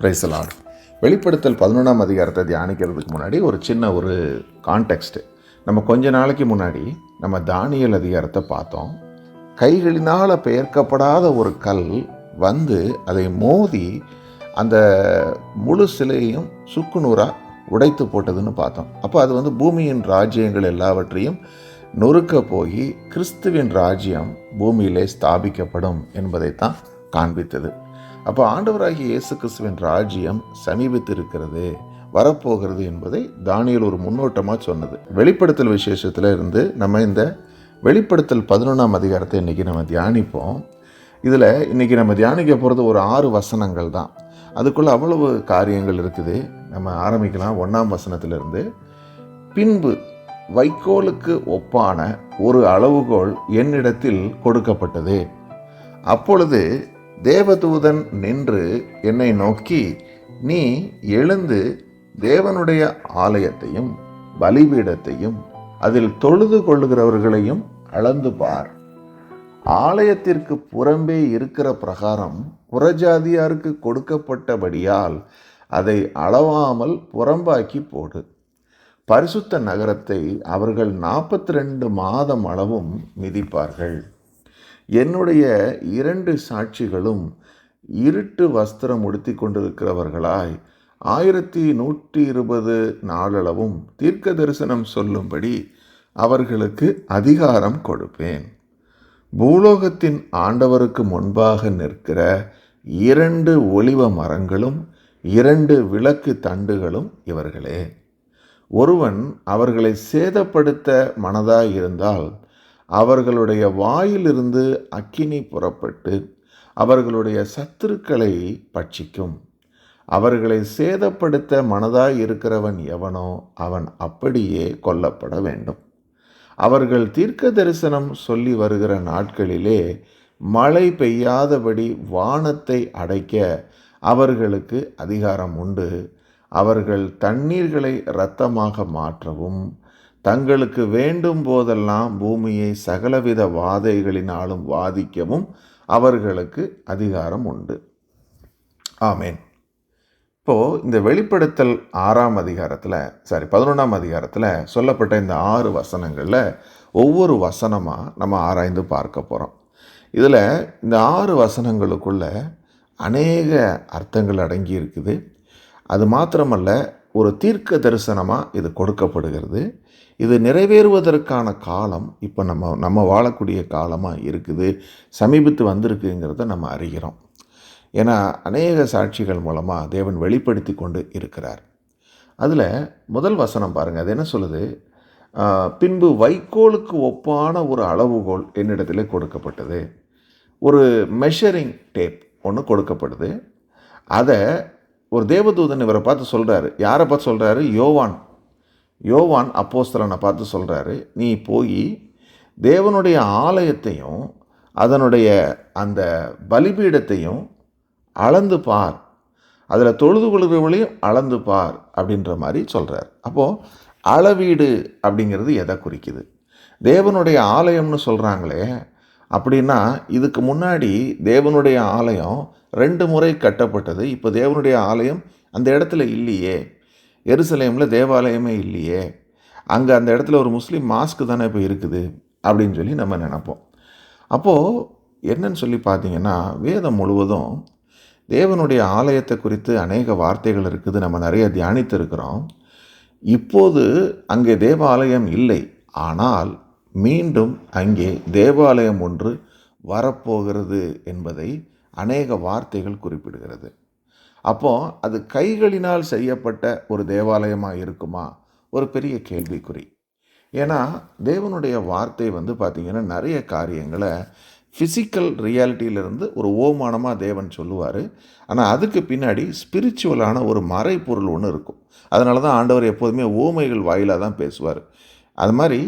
பிரைசலாட் வெளிப்படுத்தல் பதினொன்றாம் அதிகாரத்தை தியானிக்கிறதுக்கு முன்னாடி ஒரு சின்ன ஒரு கான்டெக்ஸ்ட்டு நம்ம கொஞ்ச நாளைக்கு முன்னாடி நம்ம தானியல் அதிகாரத்தை பார்த்தோம். கைகளினால் பெயர்க்கப்படாத ஒரு கல் வந்து அதை மோதி அந்த முழு சிலையையும் சுக்குநூறாக உடைத்து போட்டதுன்னு பார்த்தோம். அப்போ அது வந்து பூமியின் ராஜ்யங்கள் எல்லாவற்றையும் நொறுக்க போய் கிறிஸ்துவின் ராஜ்யம் பூமியிலே ஸ்தாபிக்கப்படும் என்பதைத்தான் காண்பித்தது. அப்போ ஆண்டவராகிய இயேசு கிறிஸ்துவின் ராஜ்யம் சமீபித்திருக்கிறது வரப்போகிறது என்பதை தானியல் ஒரு முன்னோட்டமாக சொன்னது. வெளிப்படுத்தல் விசேஷத்தில் இருந்து நம்ம இந்த வெளிப்படுத்தல் பதினொன்றாம் அதிகாரத்தை இன்றைக்கி நம்ம தியானிப்போம். இதில் இன்றைக்கி நம்ம தியானிக்க போகிறது ஒரு ஆறு வசனங்கள் தான். அதுக்குள்ளே அவ்வளவு காரியங்கள் இருக்குது. நம்ம ஆரம்பிக்கலாம் ஒன்றாம் வசனத்திலிருந்து. பின்பு வைக்கோலுக்கு ஒப்பான ஒரு அளவுகோல் என்னிடத்தில் கொடுக்கப்பட்டது. அப்பொழுது தேவதூதன் நின்று என்னை நோக்கி நீ எழுந்து தேவனுடைய ஆலயத்தையும் பலிபீடத்தையும் அதில் தொழுது கொள்கிறவர்களையும் அளந்து பார். ஆலயத்திற்கு புறம்பே இருக்கிற பிரகாரம் புறஜாதியாருக்கு கொடுக்கப்பட்டபடியால் அதை அளவாமல் புறம்பாக்கி போடு. பரிசுத்த நகரத்தை அவர்கள் நாற்பத்தி ரெண்டு மாதம் அளவும் மிதிப்பார்கள். என்னுடைய இரண்டு சாட்சிகளும் இருட்டு வஸ்திரம் உடுத்தி கொண்டிருக்கிறவர்களாய் ஆயிரத்தி நூற்றி இருபது நாளளவும் தீர்க்க தரிசனம் சொல்லும்படி அவர்களுக்கு அதிகாரம் கொடுப்பேன். பூலோகத்தின் ஆண்டவருக்கு முன்பாக நிற்கிற இரண்டு ஒளிவ மரங்களும் இரண்டு விளக்கு தண்டுகளும் இவர்களே. ஒருவன் அவர்களை சேதப்படுத்த மனதாய் இருந்தால் அவர்களுடைய வாயிலிருந்து அக்கினி புறப்பட்டு அவர்களுடைய சத்துருக்களை பட்சிக்கும். அவர்களை சேதப்படுத்த மனதாய் இருக்கிறவன் எவனோ அவன் அப்படியே கொல்லப்பட வேண்டும். அவர்கள் தீர்க்க தரிசனம் சொல்லி வருகிற நாட்களிலே மழை பெய்யாதபடி வானத்தை அடைக்க அவர்களுக்கு அதிகாரம் உண்டு. அவர்கள் தண்ணீர்களை இரத்தமாக மாற்றவும் தங்களுக்கு வேண்டும் போதெல்லாம் பூமியை சகலவித வாதைகளினாலும் வாதிக்கவும் அவர்களுக்கு அதிகாரம் உண்டு. ஆமேன். இப்போது இந்த வெளிப்படுத்தல் ஆறாம் அதிகாரத்தில் சாரி பதினொன்றாம் அதிகாரத்தில் சொல்லப்பட்ட இந்த ஆறு வசனங்களில் ஒவ்வொரு வசனமாக நம்ம ஆராய்ந்து பார்க்க போகிறோம் இதில் இந்த ஆறு வசனங்களுக்குள்ள அநேக அர்த்தங்கள் அடங்கி இருக்குது. அது மாத்திரமல்ல ஒரு தீர்க்க தரிசனமாக இது கொடுக்கப்படுகிறது. இது நிறைவேறுவதற்கான காலம் இப்போ நம்ம நம்ம வாழக்கூடிய காலமாக இருக்குது சமீபத்து வந்திருக்குங்கிறத நம்ம அறிகிறோம். ஏன்னா அநேக சாட்சிகள் மூலமாக தேவன் வெளிப்படுத்தி கொண்டு இருக்கிறார். அதில் முதல் வசனம் பாருங்கள் அது என்ன சொல்லுது? பின்பு வைக்கோலுக்கு ஒப்பான ஒரு அளவுகோல் என்னிடத்தில் கொடுக்கப்பட்டது. ஒரு மெஷரிங் டேப் ஒன்று கொடுக்கப்படுது. அதை ஒரு தேவதூதன் இவரை பார்த்து சொல்கிறாரு யாரை பார்த்து சொல்கிறாரு யோவான். யோவான் அப்போஸ்தலனை பார்த்து சொல்கிறாரு நீ போய் தேவனுடைய ஆலயத்தையும் அதனுடைய அந்த பலிபீடத்தையும் அளந்து பார். அதில் தொழுது கொள்கிறவர்களையும் அளந்து பார் அப்படின்ற மாதிரி சொல்கிறார் அப்போது அளவீடு அப்படிங்கிறது எதை குறிக்குது? தேவனுடைய ஆலயம்னு சொல்கிறாங்களே அப்படின்னா இதுக்கு முன்னாடி தேவனுடைய ஆலயம் ரெண்டு முறை கட்டப்பட்டது. இப்போ தேவனுடைய ஆலயம் அந்த இடத்துல இல்லையே. எருசலேமில் தேவாலயமே இல்லையே. அங்கே அந்த இடத்துல ஒரு முஸ்லீம் மாஸ்க்கு தானே இப்போ இருக்குது அப்படின்னு சொல்லி நம்ம நினப்போம். அப்போது என்னன்னு சொல்லி பார்த்தீங்கன்னா வேதம் முழுவதும் தேவனுடைய ஆலயத்தை குறித்து அநேக வார்த்தைகள் இருக்குது. நம்ம நிறைய தியானித்திருக்கிறோம். இப்போது அங்கே தேவாலயம் இல்லை. ஆனால் மீண்டும் அங்கே தேவாலயம் ஒன்று வரப்போகிறது என்பதை அநேக வார்த்தைகள் குறிப்பிடுகிறது. அப்போது அது கைகளினால் செய்யப்பட்ட ஒரு தேவாலயமாக இருக்குமா? ஒரு பெரிய கேள்விக்குறி. ஏன்னா தேவனுடைய வார்த்தை வந்து பார்த்திங்கன்னா நிறைய காரியங்களை ஃபிசிக்கல் ரியாலிட்டியிலிருந்து ஒரு ஓமானமாக தேவன் சொல்லுவார். ஆனால் அதுக்கு பின்னாடி ஸ்பிரிச்சுவலான ஒரு மறைப்பொருள் ஒன்று இருக்கும். அதனால தான் ஆண்டவர் எப்போதுமே ஓமைகள் வாயிலாக தான் பேசுவார். அது மாதிரி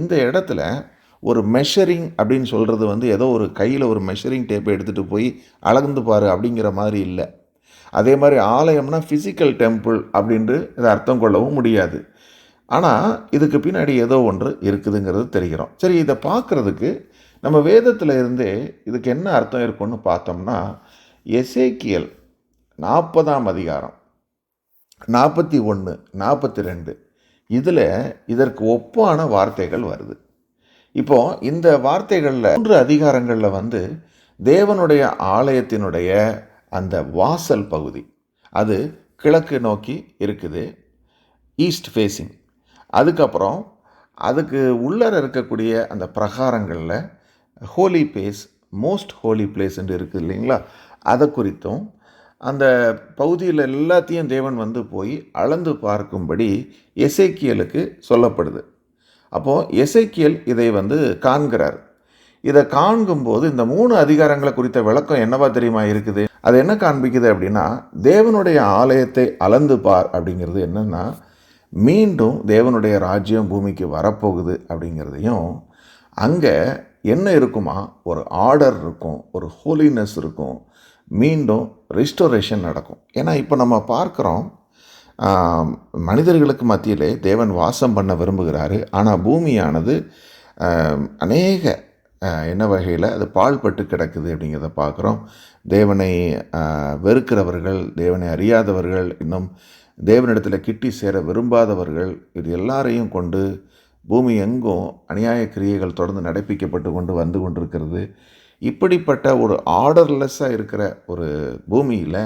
இந்த இடத்துல ஒரு மெஷரிங் அப்படின்னு சொல்கிறது வந்து ஏதோ ஒரு கையில் ஒரு மெஷரிங் டேப்பை எடுத்துகிட்டு போய் அளந்து பாரு அப்படிங்கிற மாதிரி இல்லை. அதே மாதிரி ஆலயம்னா ஃபிசிக்கல் டெம்பிள் அப்படின்ட்டு இதை அர்த்தம் கொள்ளவும் முடியாது. ஆனால் இதுக்கு பின்னாடி ஏதோ ஒன்று இருக்குதுங்கிறது தெரிகிறோம். சரி இதை பார்க்குறதுக்கு நம்ம வேதத்தில் இருந்தே இதுக்கு என்ன அர்த்தம் இருக்குன்னு பார்த்தோம்னா எசேக்கியல் நாற்பதாம் அதிகாரம் நாற்பத்தி ஒன்று நாற்பத்தி ரெண்டு இதில் இதற்கு ஒப்பான வார்த்தைகள் வருது. இப்போ இந்த வார்த்தைகளில் மூன்று அதிகாரங்களில் வந்து தேவனுடைய ஆலயத்தினுடைய அந்த வாசல் பகுதி. அது கிழக்கு நோக்கி இருக்குது. ஈஸ்ட் ஃபேஸிங் அதுக்கப்புறம் அதுக்கு உள்ளர இருக்கக்கூடிய அந்த பிரகாரங்களில் holy place most holy place என்று இருக்குது இல்லைங்களா? அதை குறித்தும் அந்த பகுதியில் எல்லாத்தையும் தேவன் வந்து போய் அளந்து பார்க்கும்படி எசைக்கியலுக்கு சொல்லப்படுது. அப்போது எசைக்கியல் இதை வந்து காண்கிறார். இதை காண்கும்போது இந்த மூணு அதிகாரங்களை குறித்த விளக்கம் என்னவா தெரியுமா இருக்குது? அது என்ன காண்பிக்குது அப்படின்னா தேவனுடைய ஆலயத்தை அளந்து பார் அப்படிங்கிறது என்னென்னா மீண்டும் தேவனுடைய ராஜ்யம் பூமிக்கு வரப்போகுது அப்படிங்கிறதையும் அங்கே என்ன இருக்குமா? ஒரு ஆர்டர் இருக்கும் ஒரு ஹோலினஸ் இருக்கும் மீண்டும் ரிஸ்டோரேஷன் நடக்கும். ஏன்னா இப்போ நம்ம பார்க்குறோம் மனிதர்களுக்கு மத்தியிலே தேவன் வாசம் பண்ண விரும்புகிறாரு. ஆனால் பூமியானது அநேக என்ன வகையில் அது பாழ்பட்டு கிடக்குது அப்படிங்கிறத பார்க்குறோம். தேவனை வெறுக்கிறவர்கள் தேவனை அறியாதவர்கள் இன்னும் தேவனிடத்தில் கிட்டி சேர விரும்பாதவர்கள் இது எல்லாரையும் கொண்டு பூமி எங்கும் அநியாய கிரியைகள் தொடர்ந்து நடப்பிக்கப்பட்டு கொண்டு வந்து கொண்டிருக்கிறது. இப்படிப்பட்ட ஒரு ஆர்டர்லெஸ்ஸாக இருக்கிற ஒரு பூமியில்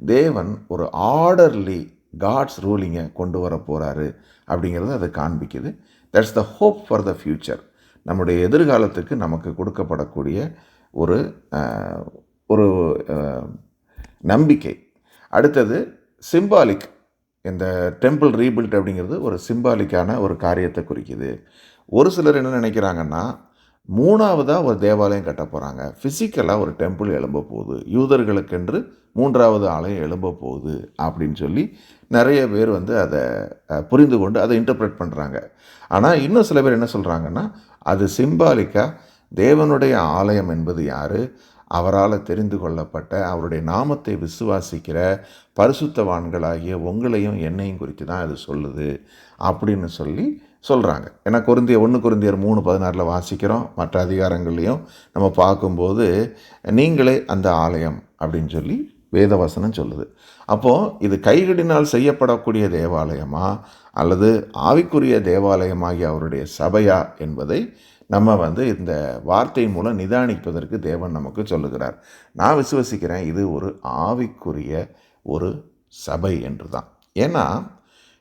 தேவன் ஒரு ஆர்டர்லி காட்ஸ் ரூலிங்கை கொண்டு வர போகிறாரு அப்படிங்கிறது அதை காண்பிக்குது. That's the hope for the future நம்முடைய எதிர்காலத்துக்கு நமக்கு கொடுக்கப்படக்கூடிய ஒரு ஒரு நம்பிக்கை. அடுத்தது சிம்பாலிக் இந்த டெம்பிள் ரீபில்ட் அப்படிங்கிறது ஒரு சிம்பாலிக்கான ஒரு காரியத்தை குறிக்குது. ஒரு சிலர் என்ன நினைக்கிறாங்கன்னா மூணாவதாக ஒரு தேவாலயம் கட்ட போகிறாங்க ஃபிசிக்கலாக ஒரு டெம்பிள் எழும்ப போகுது. யூதர்களுக்கென்று மூன்றாவது ஆலயம் எழும்ப போகுது அப்படின்னு சொல்லி நிறைய பேர் வந்து அதை புரிந்து கொண்டு அதை இன்டர்பிரட் பண்ணுறாங்க ஆனால் இன்னும் சில பேர் என்ன சொல்கிறாங்கன்னா அது சிம்பாலிக்காக தேவனுடைய ஆலயம் என்பது யார்? அவரால் தெரிந்து கொள்ளப்பட்ட அவருடைய நாமத்தை விசுவாசிக்கிற பரிசுத்தவான்களாகிய உங்களையும் என்னையும் குறித்து தான் அது சொல்லுது அப்படின்னு சொல்லி சொல்கிறாங்க ஏன்னா குருந்திய ஒன்று குருந்தியர் மூணு பதினாறில் வாசிக்கிறோம். மற்ற அதிகாரங்கள்லையும் நம்ம பார்க்கும்போது நீங்களே அந்த ஆலயம் அப்படின்னு சொல்லி வேதவசனம் சொல்லுது. அப்போது இது கைகளினால் செய்யப்படக்கூடிய தேவாலயமா அல்லது ஆவிக்குரிய தேவாலயமாகிய அவருடைய சபையா என்பதை நம்ம வந்து இந்த வார்த்தை மூலம் நிதானிப்பதற்கு தேவன் நமக்கு சொல்லுகிறார். நான் விசுவசிக்கிறேன் இது ஒரு ஆவிக்குரிய ஒரு சபை என்று தான் ஏன்னா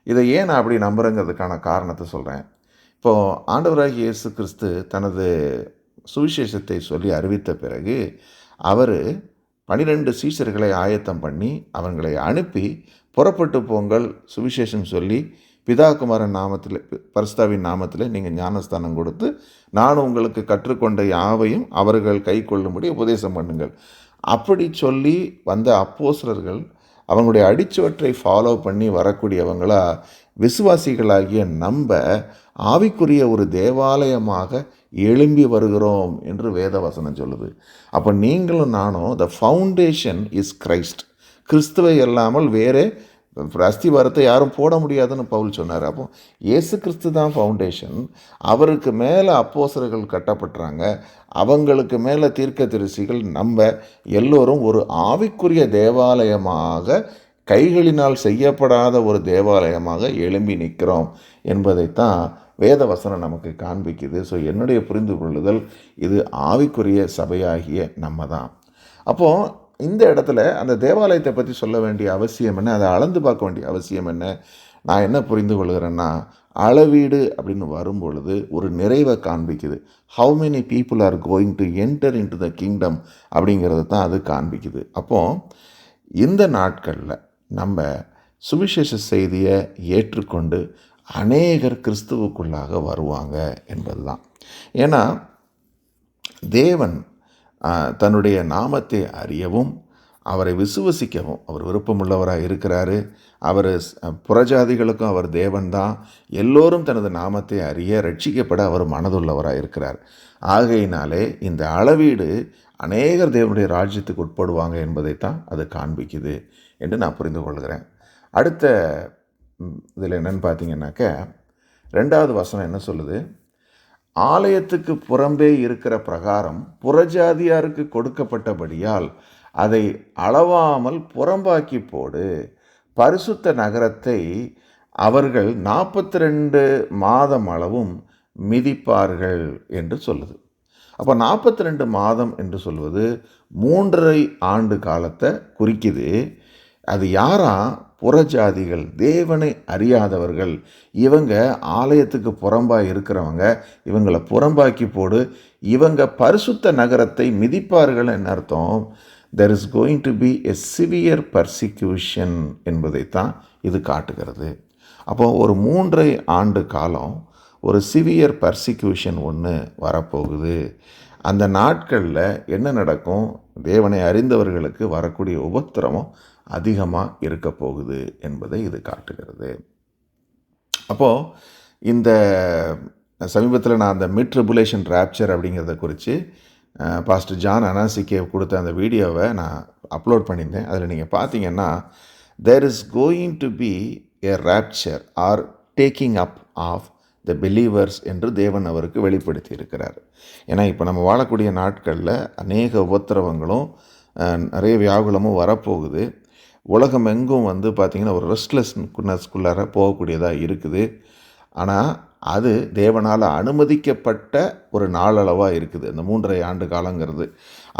இதை ஏன் நான் அப்படி நம்புறேங்கிறதுக்கான காரணத்தை சொல்கிறேன் இப்போது ஆண்டவராகி இயேசு கிறிஸ்து தனது சுவிசேஷத்தை சொல்லி அறிவித்த பிறகு அவர் பனிரெண்டு சீஷர்களை ஆயத்தம் பண்ணி அவங்களை அனுப்பி புறப்பட்டு போங்கள் சுவிசேஷம் சொல்லி பிதா குமாரன் நாமத்தில் பரிஸ்தாவின் நாமத்தில் நீங்கள் ஞானஸ்தானம் கொடுத்து நான் உங்களுக்கு கற்றுக்கொண்ட யாவையும் அவர்கள் கை கொள்ளும்படி உபதேசம் பண்ணுங்கள். அப்படி சொல்லி வந்த அப்போசரர்கள் அவங்களுடைய அடிச்சுவற்றை ஃபாலோ பண்ணி வரக்கூடியவங்களா விசுவாசிகளாகிய நம்ப ஆவிக்குரிய ஒரு தேவாலயமாக எழும்பி வருகிறோம் என்று வேதவசனம் சொல்லுது. அப்போ நீங்களும் நானும் த ஃபவுண்டேஷன் இஸ் கிரைஸ்ட் கிறிஸ்துவை இல்லாமல் வேறே அஸ்திவாரத்தை யாரும் போட முடியாதுன்னு பவுல் சொன்னார். அப்போ இயேசு கிறிஸ்து தான் ஃபவுண்டேஷன் அவருக்கு மேலே அப்போசர்கள் கட்டப்பட்டுறாங்க. அவங்களுக்கு மேலே தீர்க்க தரிசிகள் நம்ம எல்லோரும் ஒரு ஆவிக்குரிய தேவாலயமாக கைகளினால் செய்யப்படாத ஒரு தேவாலயமாக எழும்பி நிற்கிறோம் என்பதைத்தான் வேதவசனம் நமக்கு காண்பிக்குது. ஸோ என்னுடைய புரிந்து கொள்ளுதல் இது ஆவிக்குரிய சபையாகிய நம்ம தான் அப்போது இந்த இடத்துல அந்த தேவாலயத்தை பற்றி சொல்ல வேண்டிய அவசியம் என்ன? அதை அளந்து பார்க்க வேண்டிய அவசியம் என்ன? நான் என்ன புரிந்து கொள்கிறேன்னா அளவீடு அப்படின்னு வரும்பொழுது ஒரு நிறைவை காண்பிக்குது. How many people are going to enter into the kingdom அப்படிங்கிறது தான் அது காண்பிக்குது. அப்போது இந்த நாட்களில் நம்ம சுவிசேஷ செய்தியை ஏற்றுக்கொண்டு அநேகர் கிறிஸ்துவுக்குள்ளாக வருவாங்க என்பது தான் ஏன்னா தேவன் தன்னுடைய நாமத்தை அறியவும் அவரை விசுவசிக்கவும். அவர் விருப்பமுள்ளவராக இருக்கிறாரு. அவர் புறஜாதிகளுக்கும் அவர் தேவன்தான். எல்லோரும் தனது நாமத்தை அறிய ரட்சிக்கப்பட அவர் மனதுள்ளவராக இருக்கிறார். ஆகையினாலே இந்த அளவீடு அநேகர் தேவனுடைய ராஜ்யத்துக்கு உட்படுவாங்க என்பதைத்தான் அது காண்பிக்குது என்று நான் புரிந்து கொள்கிறேன். அடுத்த இதில் என்னென்னு பார்த்தீங்கன்னாக்க ரெண்டாவது வசனம் என்ன சொல்லுது? ஆலயத்துக்கு புறம்பே இருக்கிற பிரகாரம் புறஜாதியாருக்கு கொடுக்கப்பட்டபடியால் அதை அளவாமல் புறம்பாக்கி போடு. பரிசுத்த நகரத்தை அவர்கள் நாற்பத்தி ரெண்டு மாதம் அளவும் மிதிப்பார்கள் என்று சொல்லுது. அப்போ நாற்பத்தி ரெண்டு மாதம் என்று சொல்வது மூன்றரை ஆண்டு காலத்தை குறிக்குது. அது யாரா? புறஜாதிகள். தேவனை அறியாதவர்கள். இவங்க ஆலயத்துக்கு புறம்பாக இருக்கிறவங்க. இவங்களை புறம்பாக்கி போடு. இவங்க பரிசுத்த நகரத்தை மிதிப்பார்கள் என்ன அர்த்தம்? There is going to be a severe persecution என்பதைத்தான் இது காட்டுகிறது. அப்போ ஒரு மூன்றை ஆண்டு காலம் ஒரு சிவியர் பர்சிக்யூஷன் ஒன்று வரப்போகுது. அந்த நாட்களில் என்ன நடக்கும்? தேவனை அறிந்தவர்களுக்கு வரக்கூடிய உபத்திரமும் அதிகமாக இருக்க போகுது என்பதை இது காட்டுகிறது. அப்போது இந்த சமீபத்தில் நான் அந்த மிட் ட்ரிபுலேஷன் ரேப்சர் அப்படிங்கிறத குறித்து பாஸ்டர் ஜான் அனாசிக்கே கொடுத்த அந்த வீடியோவை நான் அப்லோட் பண்ணியிருந்தேன். அதில் நீங்கள் பார்த்தீங்கன்னா there is going to be a rapture or taking up of the believers என்று தேவன் அவருக்கு வெளிப்படுத்தி இருக்கிறார் ஏன்னா இப்போ நம்ம வாழக்கூடிய நாட்களில் அநேக உபத்திரவங்களும் நிறைய வியாகுலமும் வரப்போகுது. உலகம் எங்கும் வந்து பார்த்திங்கன்னா ஒரு ரெஸ்ட்லெஸ்னஸ்குள்ளார போகக்கூடியதாக இருக்குது. ஆனால் அது தேவனால் அனுமதிக்கப்பட்ட ஒரு நாளளவாக இருக்குது. அந்த மூன்றரை ஆண்டு காலங்கிறது.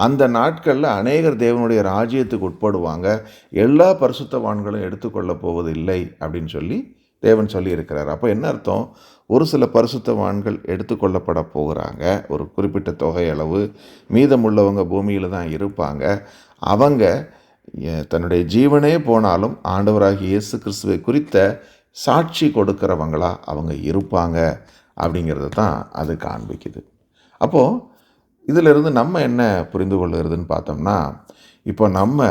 அந்த நாட்களில் அநேகர் தேவனுடைய ராஜ்யத்துக்கு உட்படுவாங்க. எல்லா பரிசுத்தவான்களும் எடுத்துக்கொள்ள போவது இல்லை அப்படின்னு சொல்லி தேவன் சொல்லியிருக்கிறார். அப்போ என்ன அர்த்தம்? ஒரு சில பரிசுத்தவான்கள் எடுத்துக்கொள்ளப்பட போகிறாங்க. ஒரு குறிப்பிட்ட தொகையளவு மீதமுள்ளவங்க பூமியில் தான் இருப்பாங்க. அவங்க தன்னுடைய ஜீவனே போனாலும் ஆண்டவராகிய இயேசு கிறிஸ்துவை குறித்த சாட்சி கொடுக்கிறவங்களா அவங்க இருப்பாங்க அப்படிங்கிறத தான் அது காண்பிக்குது. அப்போது இதிலிருந்து நம்ம என்ன புரிந்து கொள்கிறதுன்னு பார்த்தோம்னா இப்போ நம்ம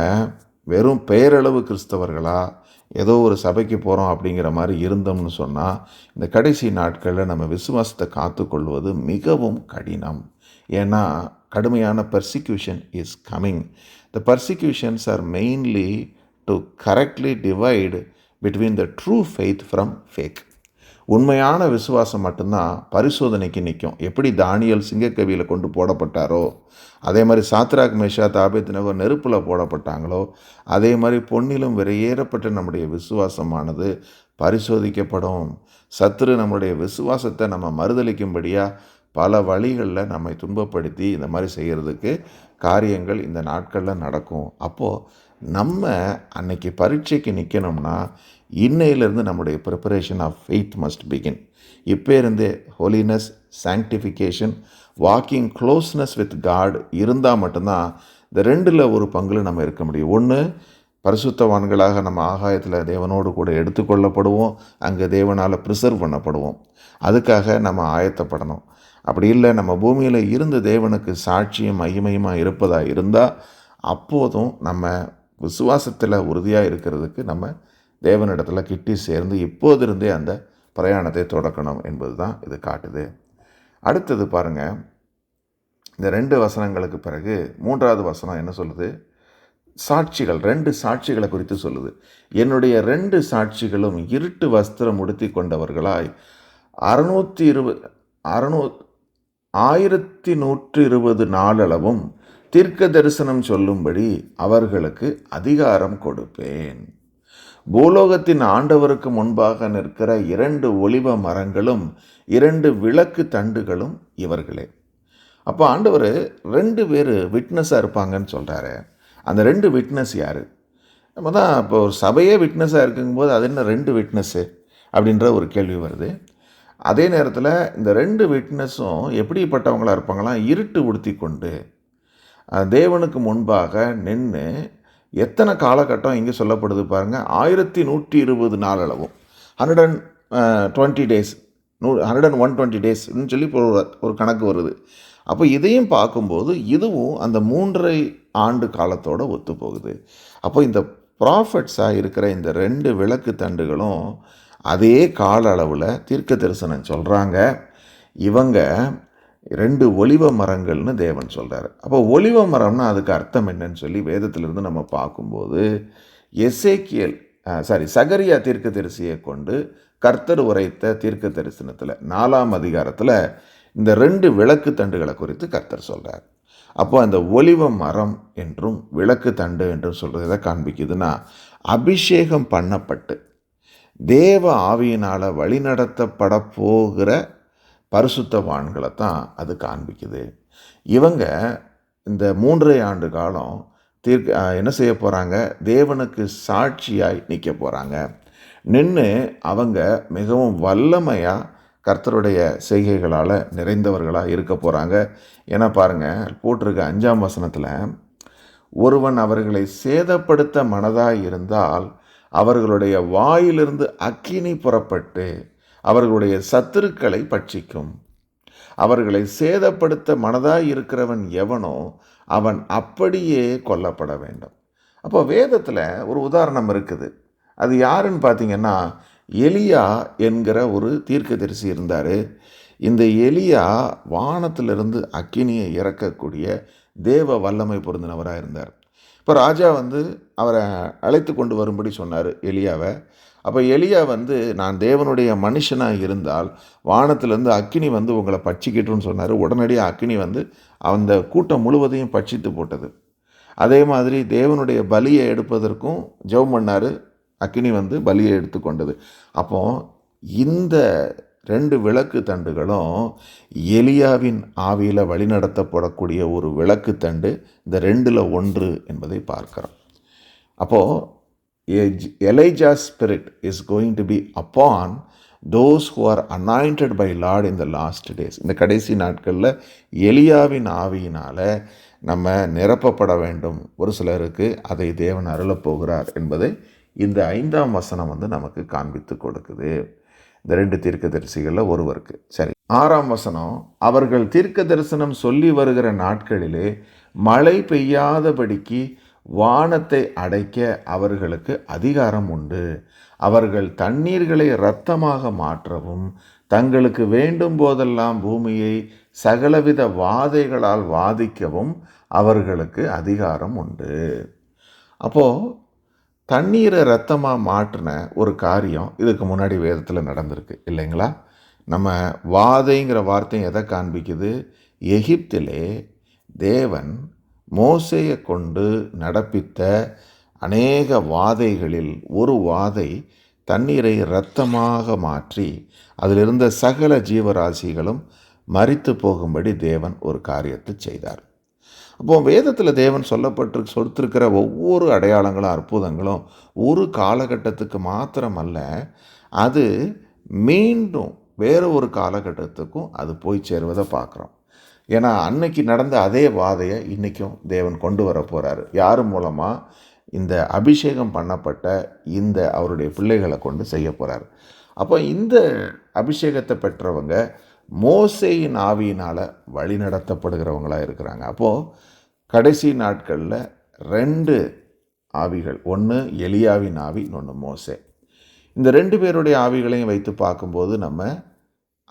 வெறும் பெயரளவு கிறிஸ்தவர்களாக ஏதோ ஒரு சபைக்கு போகிறோம் அப்படிங்கிற மாதிரி இருந்தோம்னு சொன்னால் இந்த கடைசி நாட்களில் நம்ம விசுவாசத்தை காத்துக்கொள்வது மிகவும் கடினம். ஏன்னா கடுமையான persecution is coming the persecutions are mainly to correctly divide between the true faith from fake உண்மையான விசுவாசம் மட்டும்தான் பரிசோதனைக்கு நிற்கும். எப்படி தானியல் சிங்கக்கவியில் கொண்டு போடப்பட்டாரோ அதே மாதிரி சாத்ராக் மேஷா தாபேத்தினவர் நெருப்பில் போடப்பட்டாங்களோ அதே மாதிரி பொன்னிலும் வெளியேறப்பட்ட நம்முடைய விசுவாசமானது பரிசோதிக்கப்படும். சத்துரு நம்முடைய விசுவாசத்தை நம்ம மறுதளிக்கும்படியாக பல வழிகளில் நம்மை துன்பப்படுத்தி இந்த மாதிரி செய்கிறதுக்கு காரியங்கள் இந்த நாட்களில் நடக்கும். அப்போது நம்ம அன்னைக்கு பரீட்சைக்கு நிற்கணும்னா இன்னையிலேருந்து நம்முடைய preparation of faith must begin இப்போ இருந்தே holiness sanctification walking closeness with God இருந்தால் மட்டும்தான் இந்த ரெண்டில் ஒரு பங்கில் நம்ம இருக்க முடியும். ஒன்று பரிசுத்தவான்களாக நம்ம ஆகாயத்தில் தேவனோடு கூட எடுத்துக்கொள்ளப்படுவோம். அங்கே தேவனால் ப்ரிசர்வ் பண்ணப்படுவோம். அதுக்காக நம்ம ஆயத்தப்படணும். அப்படி இல்லை நம்ம பூமியில் இருந்து தேவனுக்கு சாட்சியும் மகிமையுமாக இருப்பதாக இருந்தால் அப்போதும் நம்ம விசுவாசத்தில் உறுதியாக இருக்கிறதுக்கு நம்ம தேவனிடத்தில் கிட்டி சேர்ந்து இப்போதிருந்தே அந்த பிரயாணத்தை தொடக்கணும் என்பது தான் இது காட்டுது. அடுத்தது பாருங்கள் இந்த ரெண்டு வசனங்களுக்கு பிறகு மூன்றாவது வசனம் என்ன சொல்லுது? சாட்சிகள் ரெண்டு சாட்சிகளை குறித்து சொல்லுது. என்னுடைய ரெண்டு சாட்சிகளும் இருட்டு வஸ்திரம் உடுத்தி கொண்டவர்களாய் அறுநூற்றி இருபது அறுநூ ஆயிரத்தி நூற்றி இருபது நாளளவும் தீர்க்க தரிசனம் சொல்லும்படி அவர்களுக்கு அதிகாரம் கொடுப்பேன். பூலோகத்தின் ஆண்டவருக்கு முன்பாக நிற்கிற இரண்டு ஒளிவ மரங்களும் இரண்டு விளக்கு தண்டுகளும் இவர்களே. அப்போ ஆண்டவர் ரெண்டு பேர் விட்னஸாக இருப்பாங்கன்னு சொல்கிறாரு அந்த ரெண்டு விட்னஸ் யார்? நம்ம தான் இப்போ ஒரு சபையே விட்னஸாக இருக்குங்கும்போது அது என்ன ரெண்டு விட்னஸ்ஸு அப்படின்ற ஒரு கேள்வி வருது. அதே நேரத்தில் இந்த ரெண்டு விட்னஸும் எப்படிப்பட்டவங்களாக இருப்பாங்களாம்? இருட்டு உடுத்தி கொண்டு தேவனுக்கு முன்பாக நின்று எத்தனை காலகட்டம் இங்கே சொல்லப்படுது பாருங்கள் ஆயிரத்தி நூற்றி இருபது நாள் அளவும் ஹண்ட்ரட் அண்ட் டுவெண்ட்டி டேஸ் நூ ஹண்ட்ரட் அண்ட் ஒன் டுவெண்ட்டி டேஸ்ன்னு சொல்லி இப்போ ஒரு ஒரு கணக்கு வருது. அப்போ இதையும் பார்க்கும்போது இதுவும் அந்த மூன்றரை ஆண்டு காலத்தோட ஒத்து போகுது அப்போ இந்த ப்ராஃபிட்ஸாக இருக்கிற இந்த ரெண்டு விளக்கு தண்டுகளும் அதே கால அளவில் தீர்க்க தரிசனம் சொல்கிறாங்க இவங்க ரெண்டு ஒளிவ மரங்கள்னு தேவன் சொல்கிறார் அப்போ ஒளிவ மரம்னா அதுக்கு அர்த்தம் என்னன்னு சொல்லி வேதத்திலிருந்து நம்ம பார்க்கும்போது எசேக்கியல் சாரி சகரியா தீர்க்க தரிசியை கொண்டு கர்த்தர் உரைத்த தீர்க்க தரிசனத்தில் நாலாம் அதிகாரத்தில் இந்த ரெண்டு விளக்கு தண்டுகளை குறித்து கர்த்தர் சொல்கிறார் அப்போ அந்த ஒளிவ மரம் என்றும் விளக்கு தண்டு என்றும் சொல்கிறது எதை காண்பிக்குதுன்னா அபிஷேகம் பண்ணப்பட்டு தேவ ஆவியினால் வழிநடத்தப்பட போகிற பரிசுத்தவான்களை தான் அது காண்பிக்குது. இவங்க இந்த மூன்றரை ஆண்டு காலம் தீர்க்க என்ன செய்ய போகிறாங்க தேவனுக்கு சாட்சியாய் நிற்க போகிறாங்க நின்று அவங்க மிகவும் வல்லமையாக கர்த்தருடைய செய்கைகளால் நிறைந்தவர்களாக இருக்க போகிறாங்க ஏன்னா பாருங்கள் போட்டிருக்க அஞ்சாம் வசனத்தில் ஒருவன் அவர்களை சேதப்படுத்த மனதாக இருந்தால் அவர்களுடைய வாயிலிருந்து அக்கினி புறப்பட்டு அவர்களுடைய சத்துருக்களை பட்சிக்கும். அவர்களை சேதப்படுத்த மனதாய் இருக்கிறவன் எவனோ அவன் அப்படியே கொல்லப்பட வேண்டும். அப்போ வேதத்தில் ஒரு உதாரணம் இருக்குது. அது யாருன்னு பார்த்தீங்கன்னா எலியா என்கிற ஒரு தீர்க்கதரிசி இருந்தார். இந்த எலியா வானத்திலிருந்து அக்கினியை இறக்கக்கூடிய தேவ வல்லமை பொருந்தினவராக இருந்தார். இப்போ ராஜா வந்து அவரை அழைத்து கொண்டு வரும்படி சொன்னார் எலியாவை. அப்போ எலியா வந்து நான் தேவனுடைய மனுஷனாக இருந்தால் வானத்திலேருந்து அக்கினி வந்து உங்களை பட்சிக்கிட்டுன்னு சொன்னார். உடனடியாக அக்கினி வந்து அந்த கூட்டம் முழுவதையும் பட்சித்து போட்டது. அதே மாதிரி தேவனுடைய பலியை எடுப்பதற்கும் ஜெபம் பண்ணார். அக்கினி வந்து பலியை எடுத்துக்கொண்டது அப்போ இந்த ரெண்டு விளக்கு தண்டுகளும் எலியாவின் ஆவியில் வழிநடத்தப்படக்கூடிய ஒரு விளக்கு தண்டு இந்த ரெண்டில் ஒன்று என்பதை பார்க்குறோம். அப்போது Elijah spirit is going to be upon those who are anointed by Lord in the last days இந்த கடைசி நாட்களில் எலியாவின் ஆவியினால் நம்ம நிரப்பப்பட வேண்டும். ஒரு சிலருக்கு அதை தேவன் அருளப் போகிறார் என்பதை இந்த ஐந்தாம் வசனம் வந்து நமக்கு காண்பித்து கொடுக்குது. இந்த ரெண்டு தீர்க்க தரிசிகளில் ஒருவருக்கு. சரி ஆறாம் வசனம் அவர்கள் தீர்க்க தரிசனம் சொல்லி வருகிற நாட்களிலே மழை பெய்யாதபடிக்கு வானத்தை அடைக்க அவர்களுக்கு அதிகாரம் உண்டு. அவர்கள் தண்ணீர்களை இரத்தமாக மாற்றவும் தங்களுக்கு வேண்டும் போதெல்லாம் பூமியை சகலவித வாதைகளால் வாதிக்கவும் அவர்களுக்கு அதிகாரம் உண்டு. அப்போது தண்ணீரை ரத்தமாக மாற்றின ஒரு காரியம் இதுக்கு முன்னாடி வேதத்தில் நடந்திருக்கு இல்லைங்களா? நம்ம வாதைங்கிற வார்த்தையும் எதை காண்பிக்குது? எகிப்திலே தேவன் மோசையை கொண்டு நடப்பித்த அநேக வாதைகளில் ஒரு வாதை தண்ணீரை இரத்தமாக மாற்றி அதிலிருந்த சகல ஜீவராசிகளும் மறித்து போகும்படி தேவன் ஒரு காரியத்தை செய்தார். அப்போ வேதத்தில் தேவன் சொல்லப்பட்டு சொடுத்திருக்கிற ஒவ்வொரு அடையாளங்களும் அற்புதங்களும் ஒரு காலகட்டத்துக்கு மாத்திரமல்ல அது மீண்டும் வேறு ஒரு காலகட்டத்துக்கும் அது போய் சேருவதை பார்க்குறோம். ஏன்னா அன்னைக்கு நடந்த அதே வாதையை இன்றைக்கும் தேவன் கொண்டு வர போகிறாரு யார் மூலமாக இந்த அபிஷேகம் பண்ணப்பட்ட இந்த அவருடைய பிள்ளைகளை கொண்டு செய்ய போகிறார் அப்போ இந்த அபிஷேகத்தை பெற்றவங்க மோசையின் ஆவியினால் வழி நடத்தப்படுகிறவங்களாக இருக்கிறாங்க. அப்போது கடைசி நாட்களில் ரெண்டு ஆவிகள் ஒன்று எலியாவின் ஆவி இன்னொன்று மோசே. இந்த ரெண்டு பேருடைய ஆவிகளையும் வைத்து பார்க்கும்போது நம்ம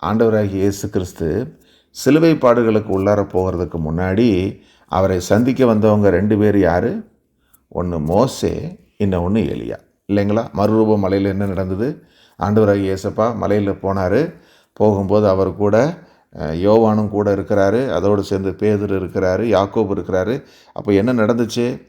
ஆண்டவராகி இயேசு கிறிஸ்து சிலுவை பாடுகளுக்கு உள்ளார போகிறதுக்கு முன்னாடி அவரை சந்திக்க வந்தவங்க ரெண்டு பேர் யார்? ஒன்று மோசே ஒன்று எலியா. இல்லைங்களா? மறுரூப மலையில் என்ன நடந்தது? ஆண்டவராக இயேசப்பா மலையில் போனார். போகும்போது அவர் கூட யோவானும் கூட இருக்கிறாரு. அதோடு சேர்ந்து பேதர் இருக்கிறாரு யாக்கோப் இருக்கிறாரு. அப்போ என்ன நடந்துச்சு?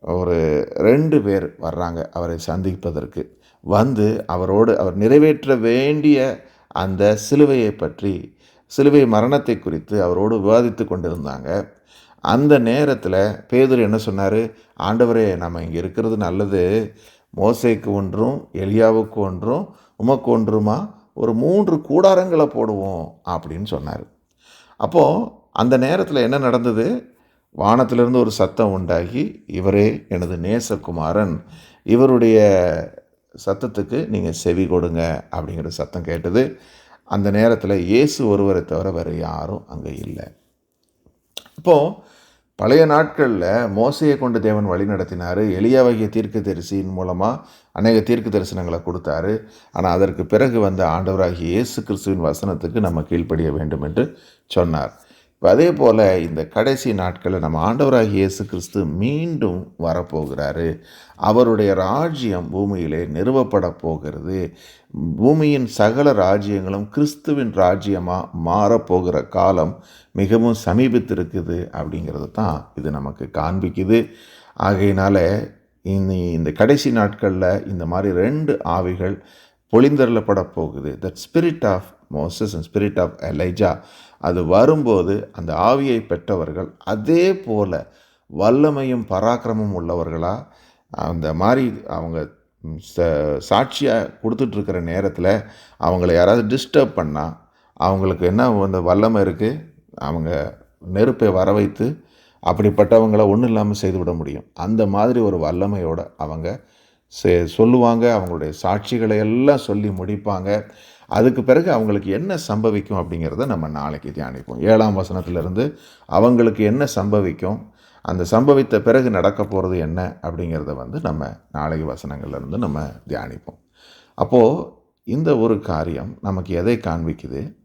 ஒரு ரெண்டு பேர் வர்றாங்க அவரை சந்திப்பதற்கு. வந்து அவரோடு அவர் நிறைவேற்ற வேண்டிய அந்த சிலுவையை பற்றி சிலுவை மரணத்தை குறித்து அவரோடு விவாதித்து கொண்டிருந்தாங்க. அந்த நேரத்தில் பேதர் என்ன சொன்னார்? ஆண்டவரே நம்ம இங்கே இருக்கிறது நல்லது. மோசைக்கு ஒன்றும் எலியாவுக்கு ஒன்றும் உமக்கு ஒன்றுமா? ஒரு மூன்று கூடாரங்களை போடுவோம் அப்படின்னு சொன்னார். அப்போது அந்த நேரத்தில் என்ன நடந்தது? வானத்திலிருந்து ஒரு சத்தம் உண்டாகி இவரே எனது நேசகுமாரன். இவருடைய சத்தத்துக்கு நீங்கள் செவி கொடுங்க அப்படிங்கிற சத்தம் கேட்டது. அந்த நேரத்தில் இயேசு ஒருவரை தவிர வேறு யாரும் அங்கே இல்லை. இப்போது பழைய நாட்களில் மோசையை கொண்டு தேவன் வழி நடத்தினார். எளியவகைய தீர்க்க தரிசியின் மூலமாக அநேக தீர்க்க தரிசனங்களை கொடுத்தாரு. ஆனால் அதற்கு பிறகு வந்த ஆண்டவராகிய இயேசு கிறிஸ்துவின் வசனத்துக்கு நம்ம கீழ்ப்படிய வேண்டும் என்று சொன்னார். இப்போ அதே போல் இந்த கடைசி நாட்களில் நம்ம ஆண்டவராகிய இயேசு கிறிஸ்து மீண்டும் வரப்போகிறாரு. அவருடைய ராஜ்யம் பூமியிலே நிறுவப்பட போகிறது. பூமியின் சகல ராஜ்யங்களும் கிறிஸ்துவின் ராஜ்யமாக மாறப்போகிற காலம் மிகவும் சமீபித்திருக்குது அப்படிங்கிறது தான் இது நமக்கு காண்பிக்குது. ஆகையினால இனி இந்த கடைசி நாட்களில் இந்த மாதிரி ரெண்டு ஆவிகள் பொழிந்தருளப்பட போகுது that spirit of Moses and spirit of Elijah அது வரும்போது அந்த ஆவியை பெற்றவர்கள் அதே போல் வல்லமையும் பராக்கிரமும் உள்ளவர்களாக அந்த மாதிரி அவங்க சாட்சியாக கொடுத்துட்ருக்கிற நேரத்தில் அவங்கள யாராவது டிஸ்டர்ப் பண்ணால் அவங்களுக்கு என்ன அந்த வல்லமை இருக்குது அவங்க நெருப்பை வர வைத்து அப்படிப்பட்டவங்கள ஒன்றும் இல்லாமல் செய்துவிட முடியும். அந்த மாதிரி ஒரு வல்லமையோடு அவங்க சொல்லுவாங்க. அவங்களுடைய சாட்சிகளை எல்லாம் சொல்லி முடிப்பாங்க. அதுக்கு பிறகு அவங்களுக்கு என்ன சம்பவிக்கும் அப்படிங்கிறத நம்ம நாளைக்கு தியானிப்போம். ஏழாம் வசனத்திலிருந்து அவங்களுக்கு என்ன சம்பவிக்கும்? அந்த சம்பவித்த பிறகு நடக்க போகிறது என்ன அப்படிங்கிறத வந்து நம்ம நாளைக்கு வசனங்கள்லேருந்து நம்ம தியானிப்போம். அப்போது இந்த ஒரு காரியம் நமக்கு எதை காண்பிக்குது?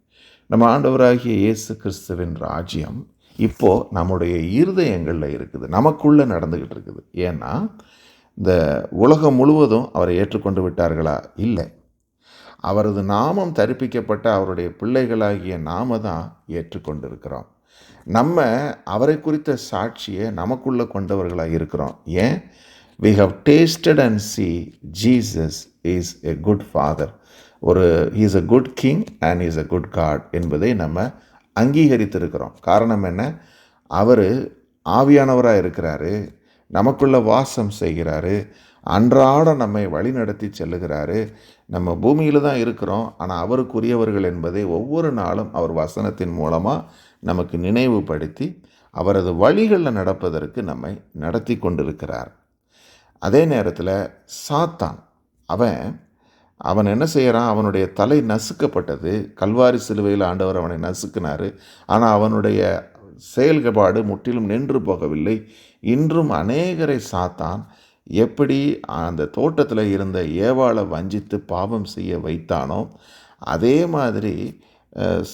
நம்ம ஆண்டவராகிய இயேசு கிறிஸ்துவின் ராஜ்யம் இப்போது நம்முடைய இருதயங்களில் இருக்குது. நமக்குள்ளே நடந்துக்கிட்டு இருக்குது. ஏன்னா இந்த உலகம் முழுவதும் அவரை ஏற்றுக்கொண்டு விட்டார்களா? இல்லை. அவரது நாமம் தரிப்பிக்கப்பட்ட அவருடைய பிள்ளைகளாகிய நாம தான் ஏற்றுக்கொண்டிருக்கிறோம். நம்ம அவரை குறித்த சாட்சியை நமக்குள்ளே கொண்டவர்களாக இருக்கிறோம். ஏன்? We have tasted and see Jesus is a good father ஒரு is a good king and is a good God என்பதை நம்ம அங்கீகரித்திருக்கிறோம். காரணம் என்ன? அவர் ஆவியானவராக இருக்கிறாரு. நமக்குள்ளே வாசம் செய்கிறாரு. அன்றாடம் நம்மை வழிநடத்தி செல்லுகிறாரு. நம்ம பூமியில் தான் இருக்கிறோம். ஆனால் அவருக்குரியவர்கள் என்பதை ஒவ்வொரு நாளும் அவர் வசனத்தின் மூலமாக நமக்கு நினைவுபடுத்தி அவரது வழிகளில் நடப்பதற்கு நம்மை நடத்தி கொண்டிருக்கிறார். அதே நேரத்தில் சாத்தான் அவன் அவன் என்ன செய்கிறான் அவனுடைய தலை நசுக்கப்பட்டது. கல்வாரி சிலுவையில் ஆண்டவர் அவனை நசுக்கினார். ஆனால் அவனுடைய செயல்பாடு முற்றிலும் நின்று போகவில்லை. இன்றும் அநேகரை சாத்தான் எப்படி அந்த தோட்டத்தில் இருந்த ஏவாளை வஞ்சித்து பாவம் செய்ய வைத்தானோ அதே மாதிரி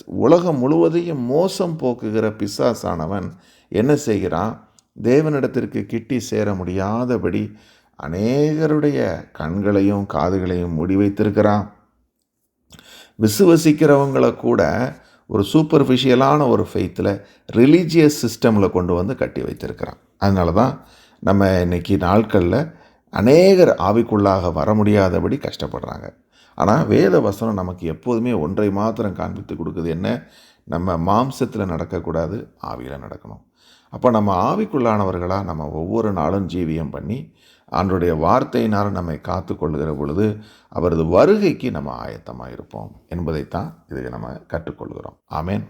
உலகம் முழுவதையும் மோசம் போக்குகிற பிசாசானவன் என்ன செய்கிறான்? தேவனிடத்திற்கு கிட்டி சேர முடியாதபடி அநேகருடைய கண்களையும் காதுகளையும் மூடி வைத்திருக்கிறான். விசுவசிக்கிறவங்களை கூட ஒரு சூப்பர்ஃபிஷியலான ஒரு ஃபெய்த்தில் ரிலீஜியஸ் சிஸ்டமில் கொண்டு வந்து கட்டி வைத்திருக்கிறான். அதனால தான் நம்ம இன்றைக்கி நாட்களில் அநேகர் ஆவிக்குள்ளாக வர முடியாதபடி கஷ்டப்படுறாங்க. ஆனால் வேத வசனம் நமக்கு எப்போதுமே ஒன்றை மாத்திரம் காண்பித்து கொடுக்குது. என்ன? நம்ம மாம்சத்தில் நடக்கக்கூடாது ஆவியில் நடக்கணும். அப்போ நம்ம ஆவிக்குள்ளானவர்களாக நம்ம ஒவ்வொரு நாளும் ஜீவியம் பண்ணி அவனுடைய வார்த்தையினால் நம்மை காத்து கொள்கிற பொழுது அவரது வருகைக்கு நம்ம ஆயத்தமாக இருப்போம். என்பதைத்தான் இதுக்கு நம்ம கற்றுக்கொள்கிறோம் ஆமேன்.